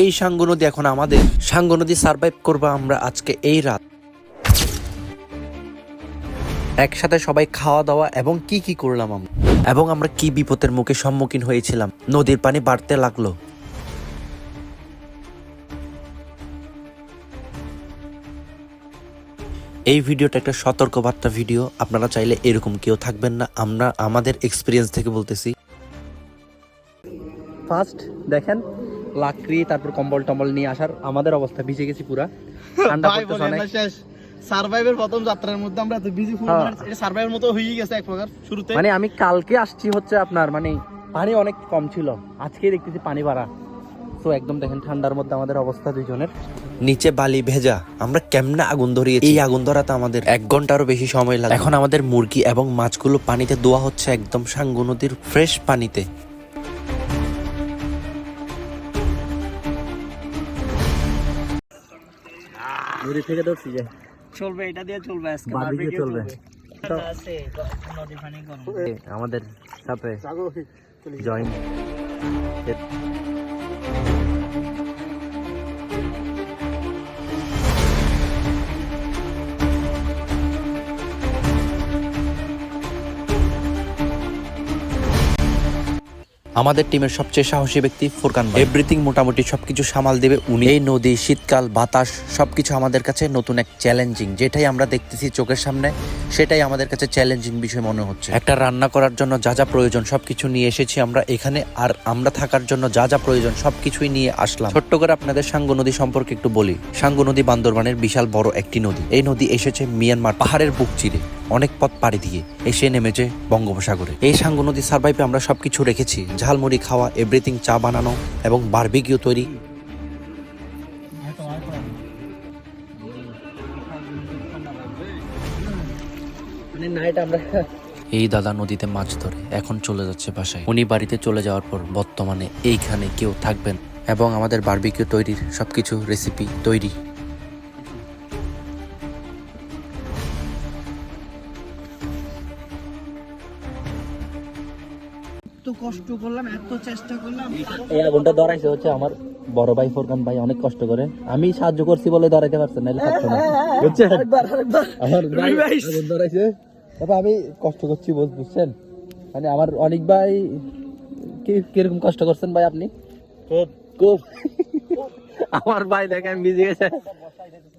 এই সাঙ্গু নদী এখন আমাদের সাঙ্গু নদী সার্ভাইভ করব আমরা আজকে এই রাত। একসাথে সবাই খাওয়া দাওয়া এবং কি কি করলাম আমরা? এবং আমরা কি বিপদের মুখে সম্মুখীন হয়েছিলাম? নদীর পানি বাড়তে লাগল। এই ভিডিওটা একটা সতর্কবার্তা ভিডিও। আপনারা চাইলে এরকম কেউ থাকবেন না। আমরা আমাদের এক্সপিরিয়েন্স থেকে বলতেছি। ফার্স্ট দেখেন লাকড়ি তারপর কম্বল টম্বল নিয়ে আসার আমাদের অবস্থা ভিজে গেছি পুরা। ঠান্ডা পড়তেছে অনেক। সার্ভাইভের প্রথম যাত্রার মধ্যে আমরা তো বিজি ফুল হ্যাঁ। এটা সার্ভাইভের মতো হয়েই গেছে এক প্রকার শুরুতে। মানে আমি কালকে আসছি হচ্ছে আপনার মানে পানি অনেক কম ছিল। আজকে দেখতেছি পানি বাড়া। তো একদম দেখেন ঠান্ডার মধ্যে আমাদের অবস্থা দুইজনের। নিচে বালি ভেজা। আমরা কেমনে আগুন ধরিয়ে এই আগুন ধরাতে আমাদের এক ঘন্টারও বেশি সময় লাগে এখন আমাদের মুরগি এবং মাছগুলো পানিতে ধোয়া হচ্ছে একদম সাঙ্গু নদীর ফ্রেশ পানিতে। নদী থেকে ধরছি যে। চলবে এটা দিয়ে চলবে আজকে বারবিকিউ চলবে। আমাদের সাথে জয়েন আমাদের টিমের সবচেয়ে সাহসী ব্যক্তি ফুরকান এভরিথিং মোটামুটি সবকিছু সামাল দেবে উনি। এই নদী, শীতকাল, বাতাস, সবকিছু আমাদের কাছে নতুন এক চ্যালেঞ্জিং যেটাই আমরা দেখতেছি চোখের সামনে, সেটাই আমাদের কাছে চ্যালেঞ্জিং বিষয় মনে হচ্ছে। একটা রান্না করার জন্য যা যা প্রয়োজন সবকিছু নিয়ে এসেছি আমরা এখানে, আর আমরা থাকার জন্য যা যা প্রয়োজন সবকিছুই নিয়ে আসলাম। ছোট্ট করে আপনাদের সাঙ্গু নদী সম্পর্কে একটু বলি। সাঙ্গু নদী বান্দরবানের বিশাল বড় একটি নদী। এই নদী এসেছে মিয়ানমার পাহাড়ের বুক চিরে। অনেক পথ পাড়ি দিয়ে এসে নেমেছে বঙ্গোপসাগরে। এই সাঙ্গু নদী সার্ভাইভে আমরা সবকিছু রেখেছি। ঝালমুড়ি খাওয়া এভরিথিং চা বানানো এবং বারবিকিউ তৈরি। মানে নাইট আমরা এই দাদা নদীতে মাছ ধরে এখন চলে যাচ্ছে বাসায়। উনি বাড়িতে চলে যাওয়ার পর বর্তমানে এইখানে কেউ থাকবেন এবং আমাদের বারবিকিউ তৈরির সবকিছু রেসিপি তৈরি। এত কষ্ট করলাম এত চেষ্টা করলাম। এই আগুনটা ধরাইছে হচ্ছে আমার বড় ভাই ফোরকান ভাই অনেক কষ্ট করে। আমি সাহায্য করছি বলে ধরাইতে পারছেন না না। বুঝছেন? আমার ভাই। আগুন ধরাইছে। তারপর আমি কষ্ট করছি বুঝ- বুঝছেন? মানে আমার অনেক ভাই কি কীরকম কষ্ট করছেন ভাই আপনি? খুব। খুব। আমার ভাই দেখেন ভিজে গেছে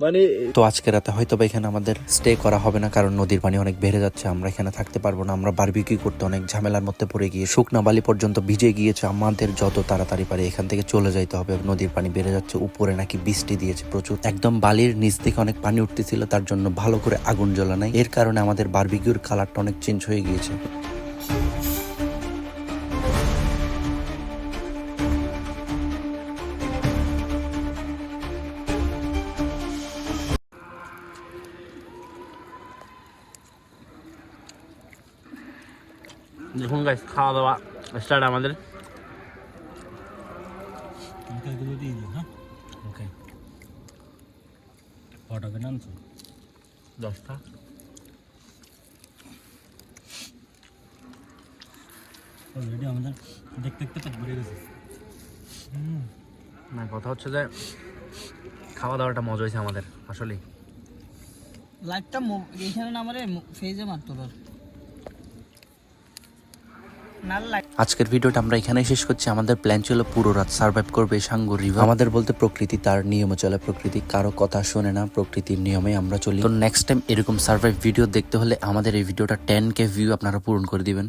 মানে তো আজকে রাতে হয়তো বা এখানে আমাদের স্টে করা হবে না, কারণ নদীর পানি অনেক বেড়ে যাচ্ছে, আমরা এখানে থাকতে পারব না, আমরা বারবিকিউ করতে অনেক ঝামেলার মধ্যে পড়ে গিয়ে, শুকনা বালি পর্যন্ত ভিজে গিয়েছে, আমাদের যত তাড়াতাড়ি পারে এখান থেকে চলে যাইতে হবে, নদীর পানি বেড়ে যাচ্ছে, উপরে নাকি বৃষ্টি দিয়েছে প্রচুর, একদম বালির নিচ থেকে অনেক পানি উঠতেছিল, তার জন্য ভালো করে আগুন জ্বলা নাই, এর কারণে আমাদের বারবিকিউর কালারটা অনেক চেঞ্জ হয়ে গিয়েছে। দেখুন গাইস খাওয়া দাওয়া স্টার্ট আমাদের। এগুলো দিয়ে দিন হ্যাঁ? ওকে দশটা অলরেডি আমাদের দেখতে দেখতে পেট ভরে গেছে। না কথা হচ্ছে যে খাওয়া দাওয়াটা মজা হয়েছে আমাদের আসলে লাইটটা এইখানে না আমারে ফেজে মারতো তোর আজকের ভিডিওটা আমরা এখানেই শেষ করছি। আমাদের প্ল্যান ছিল পুরো রাত সার্ভাইভ করবে সাঙ্গু রিভার আমাদের বলতে প্রকৃতি তার নিয়মে চলে। প্রকৃতি কারও কথা শোনে না, প্রকৃতির নিয়মে আমরা চলি। তো নেক্সট টাইম এরকম সার্ভাইভ ভিডিও দেখতে হলে আমাদের এই ভিডিওটা টেন কে ভিউ আপনারা পূরণ করে দিবেন।